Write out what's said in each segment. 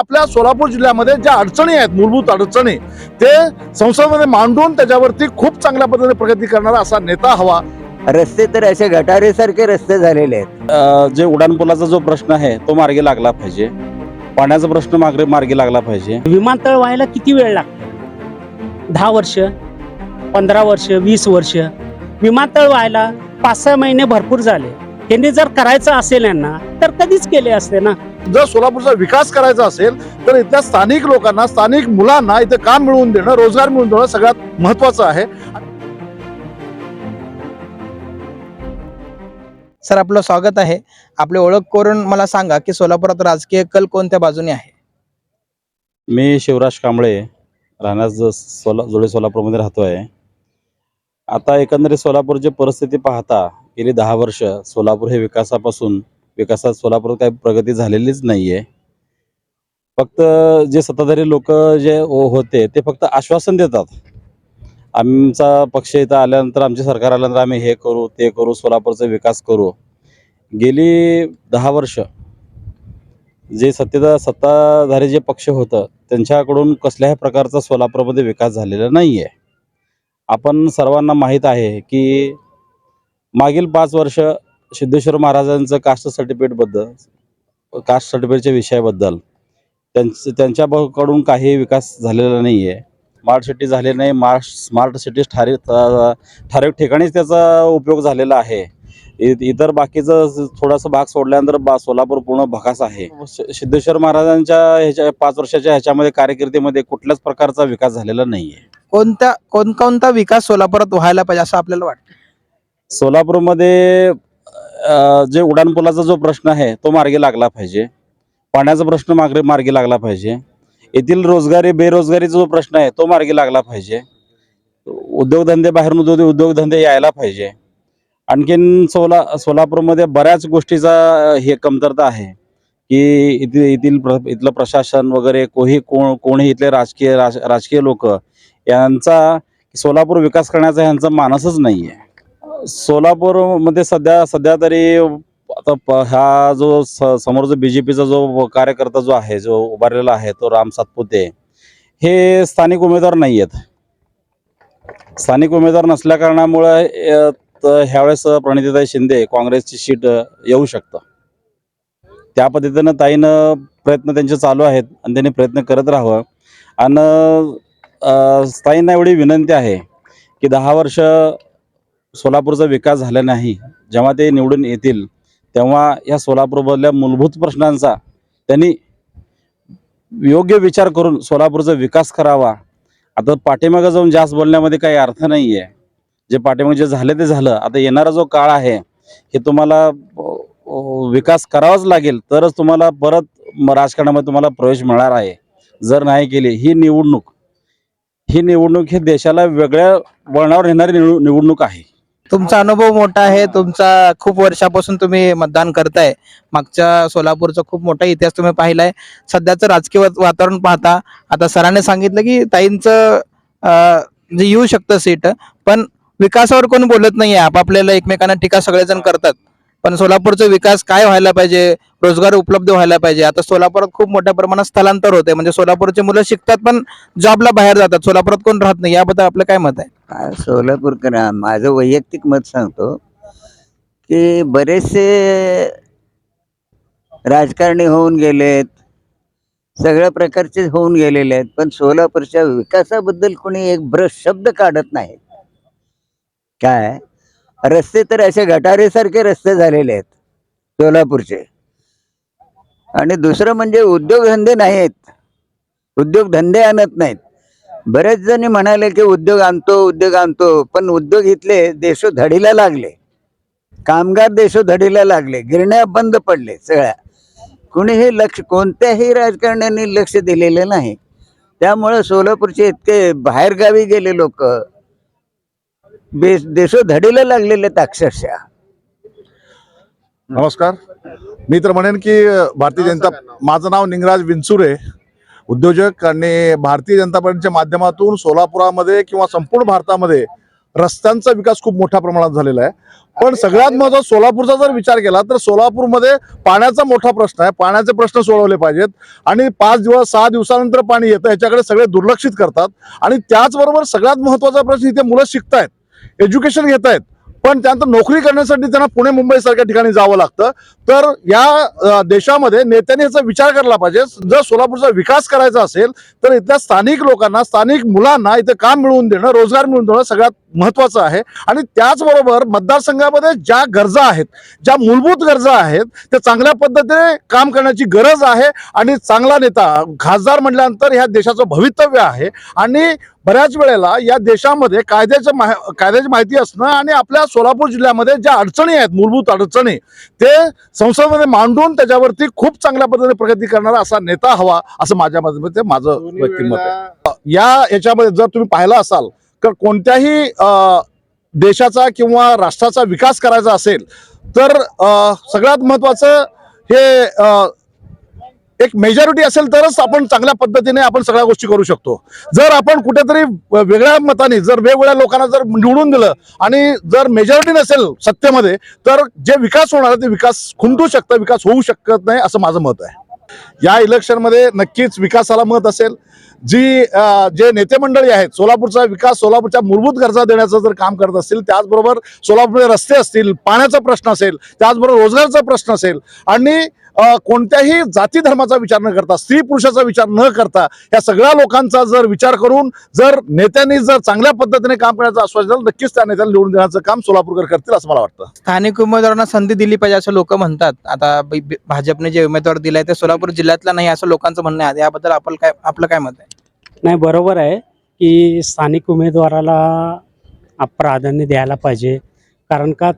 आपल्या सोलापूर जिल्ह्यामध्ये ज्या अडचणी आहेत मूलभूत अडचणी ते संसदेमध्ये मांडून त्याच्यावरती खूप चांगल्या पद्धतीने प्रगती करणारा असा नेता हवा. रस्ते तर असे गटारेसारखे रस्ते झालेले आहेत. जे उड्डाणपुलाचा जो प्रश्न आहे तो मार्गी लागला पाहिजे. पाण्याचा प्रश्न मार्गी मार्गी लागला पाहिजे. विमानतळ व्हायला किती वेळ लागतो? दहा वर्ष पंधरा वर्ष वीस वर्ष. विमानतळ व्हायला पाच सहा महिने भरपूर झाले. यांनी जर करायचं असेल यांना तर कधीच केले असते ना? जर सोलापूरचा विकास करायचा असेल तर इथल्या स्थानिक लोकांना स्थानिक मुलांना इथे काम मिळवून देणं रोजगार मिळवून देणं सगळ्यात महत्वाचं आहे. सर आपलं स्वागत आहे. आपली ओळख करून मला सांगा की सोलापुरात राजकीय कल कोणत्या बाजूने आहे? मी शिवराज कांबळे राहण्यास ज- सोला जोडे सोलापूरमध्ये राहतो आहे. आता एकंदरीत सोलापूरची परिस्थिती पाहता गेली दहा वर्ष सोलापूर हे विकासापासून विकासात सोलापूर काही प्रगती झालेलीच नाही आहे फक्त जे सत्ताधारी लोक जे हो, होते ते फक्त आश्वासन देतात. आमचा पक्ष इथं आल्यानंतर आमचे सरकार आल्यानंतर आम्ही हे करू ते करू सोलापूरचा विकास करू. गेली दहा वर्ष जे सत्तेदा सत्ताधारी जे पक्ष होतं त्यांच्याकडून कसल्याही प्रकारचा सोलापूरमध्ये विकास झालेला नाही आहे आपण सर्वांना माहीत आहे की मागील पाच वर्ष सिद्धेश्वर महाराजांचं कास्ट सर्टिफिकेटबद्दल कास्ट सर्टिफिकेटच्या विषयाबद्दल त्यांचं त्यांच्याकडून काही विकास झालेला नाही आहे स्मार्ट सिटी झाले नाही मार्ट स्मार्ट सिटीज ठराविक ठराविक ठिकाणीच त्याचा उपयोग झालेला आहे. इतर बाकीचं थोडासा भाग सोडल्यानंतर बा सोलापूर पूर्ण भकास आहे. सिद्धेश्वर महाराजांच्या ह्याच्या पाच वर्षाच्या ह्याच्यामध्ये कारकिर्दीमध्ये कुठल्याच प्रकारचा विकास झालेला नाही आहे कोणत्या कोणकोणता विकास सोलापुरात व्हायला पाहिजे असं आपल्याला वाटतं? सोलापूरमध्ये जे उड्डाणपुलाचा जो प्रश्न आहे तो मार्गी लागला पाहिजे. पाण्याचा प्रश्न मार्गी मार्गी लागला पाहिजे. येथील रोजगारी बेरोजगारीचा जो प्रश्न आहे तो मार्गी लागला पाहिजे. उद्योगधंदे बाहेरून उद्योग उद्योगधंदे यायला पाहिजे. आणखीन सोला सोलापूरमध्ये बऱ्याच गोष्टीचा हे कमतरता आहे. की इथे येथील प्र इथलं प्रशासन वगैरे कोही कोण कोणी इथले राजकीय राज राजकीय लोक यांचा सोलापूर विकास करण्याचा ह्यांचा मानसच नाही आहे सोलापूरमध्ये सध्या सध्या तरी आता प- हा जो स समोर जो बी जे पीचा जो कार्यकर्ता जो आहे जो उभारलेला आहे तो राम सातपुते हे स्थानिक उमेदवार नाही आहेत स्थानिक उमेदवार नसल्या कारणामुळं ह्यावेळेस प्रणितीताई शिंदे काँग्रेसची सीट येऊ शकतं. त्या पद्धतीनं ताईनं प्रयत्न त्यांचे चालू आहेत आणि त्यांनी प्रयत्न करत राहावं. आणि ताईंना एवढी विनंती आहे की दहा वर्ष सोलापूरचा विकास झाला नाही जेव्हा ते निवडून येतील तेव्हा या सोलापूरमधल्या मूलभूत प्रश्नांचा त्यांनी योग्य विचार करून सोलापूरचा विकास करावा. आता पाठीमागं जाऊन जास्त बोलण्यामध्ये काही अर्थ नाही आहे जे पाठीमागे जे झालं ते झालं. आता येणारा जो काळ आहे हे तुम्हाला विकास करावाच लागेल तरच तुम्हाला परत राजकारणामध्ये तुम्हाला प्रवेश मिळणार आहे. जर नाही केली ही निवडणूक ही निवडणूक हे देशाला वेगळ्या वळणावर येणारी निवडणूक आहे. तुमचा अनुभव मोठा आहे तुमचा खूप वर्षापासून तुम्ही मतदान करताय. मागच्या सोलापूरचा खूप मोठा इतिहास तुम्ही पाहिलाय. सध्याचं राजकीय वात- वातावरण पाहता आता सरांनी सांगितलं की ताईंचं जे येऊ शकतं सीट पण विकासावर कोण बोलत नाहीये. आपापल्याला एकमेकांना टीका सगळेजण करतात. पण सोलापूरचा विकास काय व्हायला पाहिजे? रोजगार उपलब्ध व्हायला पाहिजे? आता सोलापुरात खूप मोठ्या प्रमाणात स्थलांतर होते म्हणजे सोलापूरचे मुलं शिकतात पण जॉबला बाहेर जातात. सोलापुरात कोण राहत नाही. याबद्दल आपलं काय मत आहे? आ, सोलापूरकर माझं वैयक्तिक मत सांगतो की बरेचसे राजकारणी होऊन गेलेत सगळ्या प्रकारचे होऊन गेलेले आहेत पण सोलापूरच्या विकासाबद्दल कोणी एक ब्रश शब्द काढत नाही. काय? रस्ते तर असे गटारेसारखे रस्ते झालेले आहेत सोलापूरचे. आणि दुसरं म्हणजे उद्योगधंदे नाहीत उद्योगधंदे आणत नाहीत. बरेच जणी म्हणाले की उद्योग आणतो उद्योग आणतो. पण उद्योग इथले देशोधडीला लागले. कामगार देशोधडीला लागले. गिरण्या बंद पडले सगळ्या. कुणीही लक्ष कोणत्याही राजकारण्यांनी लक्ष दिलेलं नाही. त्यामुळं सोलापूरचे इतके बाहेरगावी गेले लोक. बेस देशोधडीला लागलेले आहेत अक्षरशः. नमस्कार. मी तर म्हणेन की भारतीय जनता माझं नाव निंगराज विंचुरे. उद्योजक आणि भारतीय जनता पार्टीच्या माध्यमातून सोलापुरामध्ये किंवा संपूर्ण भारतामध्ये रस्त्यांचा विकास खूप मोठ्या प्रमाणात झालेला आहे. पण सगळ्यात महत्त्वाचा सोलापूरचा जर विचार केला तर सोलापूरमध्ये पाण्याचा मोठा प्रश्न आहे. पाण्याचे प्रश्न सोडवले पाहिजेत. आणि पाच दिवस सहा दिवसानंतर पाणी येतं ह्याच्याकडे सगळे दुर्लक्षित करतात. आणि त्याचबरोबर सगळ्यात महत्त्वाचा प्रश्न इथे मुलं शिकतायत. एज्युकेशन घेत आहेत पण त्यानंतर नोकरी करण्यासाठी त्यांना पुणे मुंबई सारख्या ठिकाणी जावं लागतं. तर या देशामध्ये नेत्यांनी याचा विचार करायला पाहिजे. जर सोलापूरचा विकास करायचा असेल तर इथल्या स्थानिक लोकांना स्थानिक मुलांना इथं काम मिळवून देणं रोजगार मिळवून देणं सगळ्यात महत्वाचं आहे. आणि त्याचबरोबर मतदारसंघामध्ये ज्या गरजा आहेत ज्या मूलभूत गरजा आहेत त्या चांगल्या पद्धतीने काम करण्याची गरज आहे. आणि चांगला नेता खासदार म्हटल्यानंतर ह्या देशाचं भवितव्य आहे. आणि बऱ्याच वेळेला या देशामध्ये कायद्याच्या माहि कायद्याची माहिती असणं आणि आपल्या सोलापूर जिल्ह्यामध्ये ज्या अडचणी आहेत मूलभूत अडचणी ते संसदेमध्ये मांडून त्याच्यावरती खूप चांगल्या पद्धतीने प्रगती करणारा असा नेता हवा असं माझ्या मते माझं व्यक्तिमत आहे. या याच्यामध्ये जर तुम्ही पाहिलं असाल तर कोणत्याही देशाचा किंवा राष्ट्राचा विकास करायचा असेल तर सगळ्यात महत्वाचं हे एक मेजॉरिटी असेल तरच आपण चांगल्या पद्धतीने आपण सगळ्या गोष्टी करू शकतो. जर आपण कुठेतरी वेगळ्या मताने जर वेगवेगळ्या लोकांना जर निवडून दिलं आणि जर मेजॉरिटी नसेल सत्तेमध्ये तर जे विकास होणार ते विकास खुंटू शकतं विकास होऊ शकत नाही असं माझं मत आहे. या इलेक्शनमध्ये नक्कीच विकासाला मत असेल. जी जे नेते मंडळी आहेत सोलापूरचा विकास सोलापूरच्या मूलभूत गरजा देण्याचं जर काम करत असतील त्याचबरोबर सोलापूरमध्ये रस्ते असतील पाण्याचा प्रश्न असेल त्याचबरोबर रोजगारचा प्रश्न असेल आणि कोणत्याही जाती धर्माचा विचार न करता स्त्री पुरुषाचा विचार न करता या सगळ्या लोकांचा जर विचार करून जर नेत्यांनी जर चांगल्या पद्धतीने काम करण्याचं आश्वासन दिलं नक्कीच त्या नेत्याला निवडून देण्याचं काम सोलापूरकर करतील असं मला वाटतं. स्थानिक उमेदवारांना संधी दिली पाहिजे असं लोक म्हणतात. आता भाजपने जे उमेदवार दिलाय ते सोलापूर जिल्ह्यातला नाही असं लोकांचं म्हणणं आहे. याबद्दल आपण काय आपलं काय मत आहे? नाही बरोबर आहे की स्थानिक उमेदवाराला प्राधान्य द्यायला पाहिजे. कारण का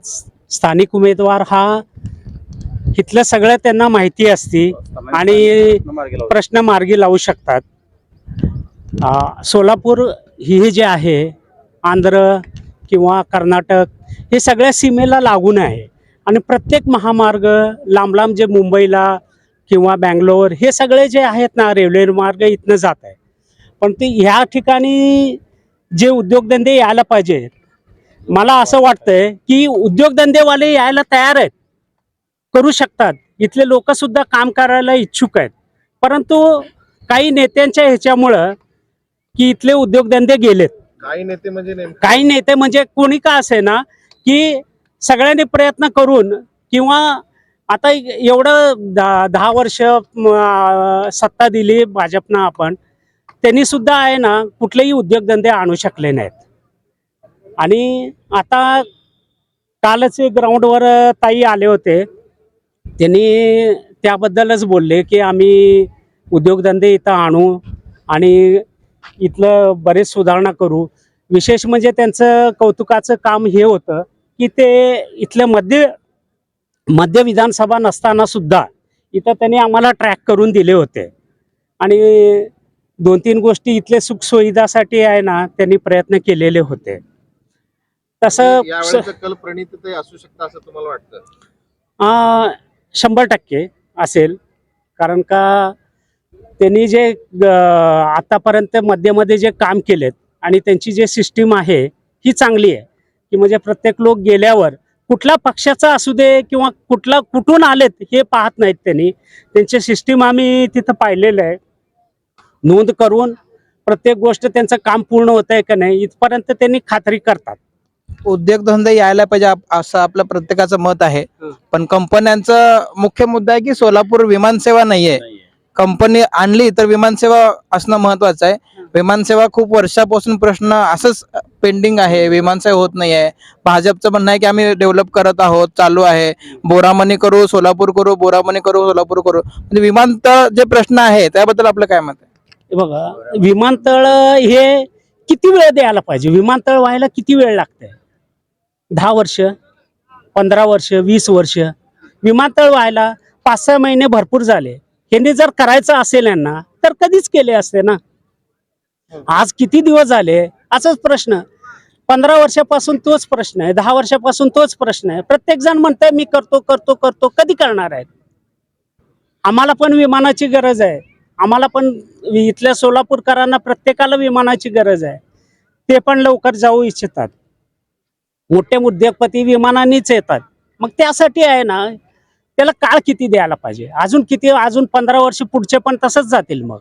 स्थानिक उमेदवार हा इथलं सगळं त्यांना माहिती असती आणि प्रश्न मार्गी लावू शकतात. सोलापूर ही जे आहे आंध्र किंवा कर्नाटक हे सगळ्या सीमेला लागून आहे. आणि प्रत्येक महामार्ग लांब लांब जे मुंबईला किंवा बँगलोर हे सगळे जे आहेत ना रेल्वे मार्ग इथनं जात आहे. पण ते ह्या ठिकाणी जे उद्योगधंदे यायला पाहिजेत मला असं वाटतंय की उद्योगधंदेवाले यायला तयार आहेत करू शकतात. इथले लोक सुद्धा काम करायला इच्छुक आहेत. परंतु काही नेत्यांच्या ह्याच्यामुळं की इथले उद्योगधंदे गेलेत. काही नेते म्हणजे काही नेते म्हणजे कोणी का असे ना की सगळ्यांनी प्रयत्न करून किंवा आता एवढं दहा दहा वर्ष सत्ता दिली भाजपनं आपण त्यांनी सुद्धा आहे ना कुठलेही उद्योगधंदे आणू शकले नाहीत. आणि आता कालच ग्राउंडवर ताई आले होते. त्यांनी त्याबद्दलच बोलले की आम्ही उद्योगधंदे इथं आणू आणि इथलं बरेच सुधारणा करू. विशेष म्हणजे त्यांचं कौतुकाचं काम हे होतं की ते इथलं मध्य मध्य विधानसभा नसताना सुद्धा इथं त्यांनी आम्हाला ट्रॅक करून दिले होते. आणि दोन तीन गोष्टी इथले सुखसुविधासाठी आहे ना त्यांनी प्रयत्न केलेले होते. तसं कल प्रणित असू शकतं असं तुम्हाला वाटतं? शंभर टक्के असेल. कारण का त्यांनी जे आतापर्यंत मध्यमध्ये जे काम केलेत आणि त्यांची जे सिस्टीम आहे ही चांगली आहे. की म्हणजे प्रत्येक लोक गेल्यावर कुठल्या पक्षाचा असू दे किंवा कुठला कुठून आलेत हे पाहत नाहीत त्यांनी. त्यांचे सिस्टीम आम्ही तिथं पाहिलेलं आहे. नोंद करून प्रत्येक गोष्ट त्यांचं काम पूर्ण होत आहे का नाही इथपर्यंत त्यांनी खात्री करतात. उद्योगधंदे यायला पाहिजे आप- असं आपलं प्रत्येकाचं मत आहे. पण कंपन्यांचा मुख्य मुद्दा आहे की सोलापूर विमानसेवा नाहीये. कंपनी आणली तर विमानसेवा असणं महत्वाचं आहे. विमानसेवा खूप वर्षापासून प्रश्न असंच पेंडिंग आहे. विमानसेवा होत नाही आहे भाजपचं म्हणणं आहे की आम्ही डेव्हलप करत आहोत चालू आहे. बोरामणी करू सोलापूर करू बोरामणी करू सोलापूर करू. म्हणजे विमानतळ जे प्रश्न आहे त्याबद्दल आपलं काय मत आहे? बघा विमानतळ हे किती वेळ द्यायला पाहिजे? विमानतळ व्हायला किती वेळ लागते दहा वर्ष पंधरा वर्ष वीस वर्ष. विमानतळ व्हायला पाच सहा महिने भरपूर झाले. यांनी जर करायचं असेल यांना तर कधीच केले असते ना? आज किती दिवस झाले? असाच प्रश्न. पंधरा वर्षापासून तोच प्रश्न आहे दहा वर्षापासून तोच प्रश्न आहे. प्रत्येक जण म्हणतंय मी करतो करतो करतो. कधी करणार आहेत? आम्हाला पण विमानाची गरज आहे. आम्हाला पण इथल्या सोलापूरकरांना प्रत्येकाला विमानाची गरज आहे. ते पण लवकर जाऊ इच्छितात. मोठे उद्योगपती विमानानेच येतात. मग त्यासाठी आहे ना त्याला काळ किती द्यायला पाहिजे? अजून किती अजून पंधरा वर्ष पुढचे पण तसंच जातील मग.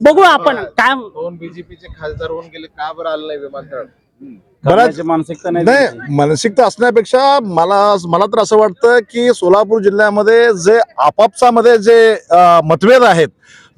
बघू आपण काय दोन बीजेपीचे खासदार होऊन गेले का बरं आलं नाही विमानतळ? करण्याची मानसिकता नाही मानसिकता असण्यापेक्षा मला मला तर असं वाटतं की सोलापूर जिल्ह्यामध्ये जे आपापसामध्ये जे अं, मतभेद आहेत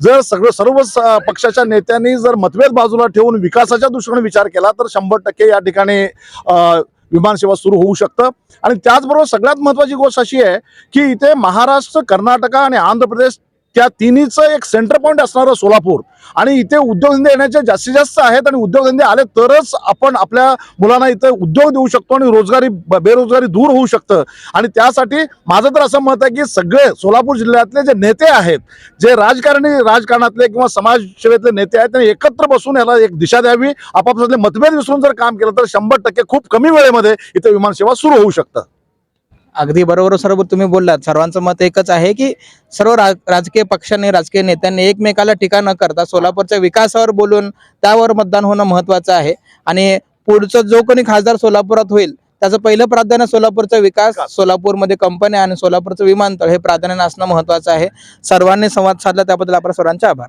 जर सगळं सर्व स- पक्षाच्या नेत्यांनी जर मतभेद बाजूला ठेवून विकासाच्या दृष्टीने विचार केला तर शंभर टक्के या ठिकाणी अं, विमानसेवा सुरू होऊ शकतं. आणि त्याचबरोबर सगळ्यात महत्वाची गोष्ट अशी आहे की इथे महाराष्ट्र कर्नाटक आणि आंध्र प्रदेश त्या तिन्हीचं एक सेंटर पॉईंट असणारं सोलापूर. आणि इथे उद्योगधंदे येण्याचे जास्तीत जास्त आहेत आणि उद्योगधंदे आले तरच आपण आपल्या मुलांना इथे उद्योग देऊ शकतो आणि रोजगारी बेरोजगारी दूर होऊ शकतं. आणि त्यासाठी माझं तर असं मत आहे की सगळे सोलापूर जिल्ह्यातले जे नेते आहेत जे राजकारणी राजकारणातले किंवा समाजसेवेतले नेते आहेत त्यांनी एकत्र बसून याला एक दिशा द्यावी आपापसातले मतभेद विसरून जर काम केलं तर शंभर टक्के खूप कमी वेळेमध्ये इथे विमानसेवा सुरू होऊ शकतं. अगदी बरोबर सर्व तुम्ही बोललात. सर्वांचं मत एकच आहे की सर्व रा- राजकीय पक्षांनी राजकीय नेत्यांनी एकमेकाला टीका न करता सोलापूरच्या विकासावर बोलून त्यावर मतदान होणं महत्वाचं आहे. आणि पुढचं जो कोणी खासदार सोलापुरात होईल त्याचं पहिलं प्राधान्य सोलापूरचा विकास सोलापूरमध्ये कंपन्या आणि सोलापूरचं विमानतळ हे प्राधान्य असणं महत्वाचं आहे. सर्वांनी संवाद साधला त्याबद्दल आपल्या सर्वांचे आभार.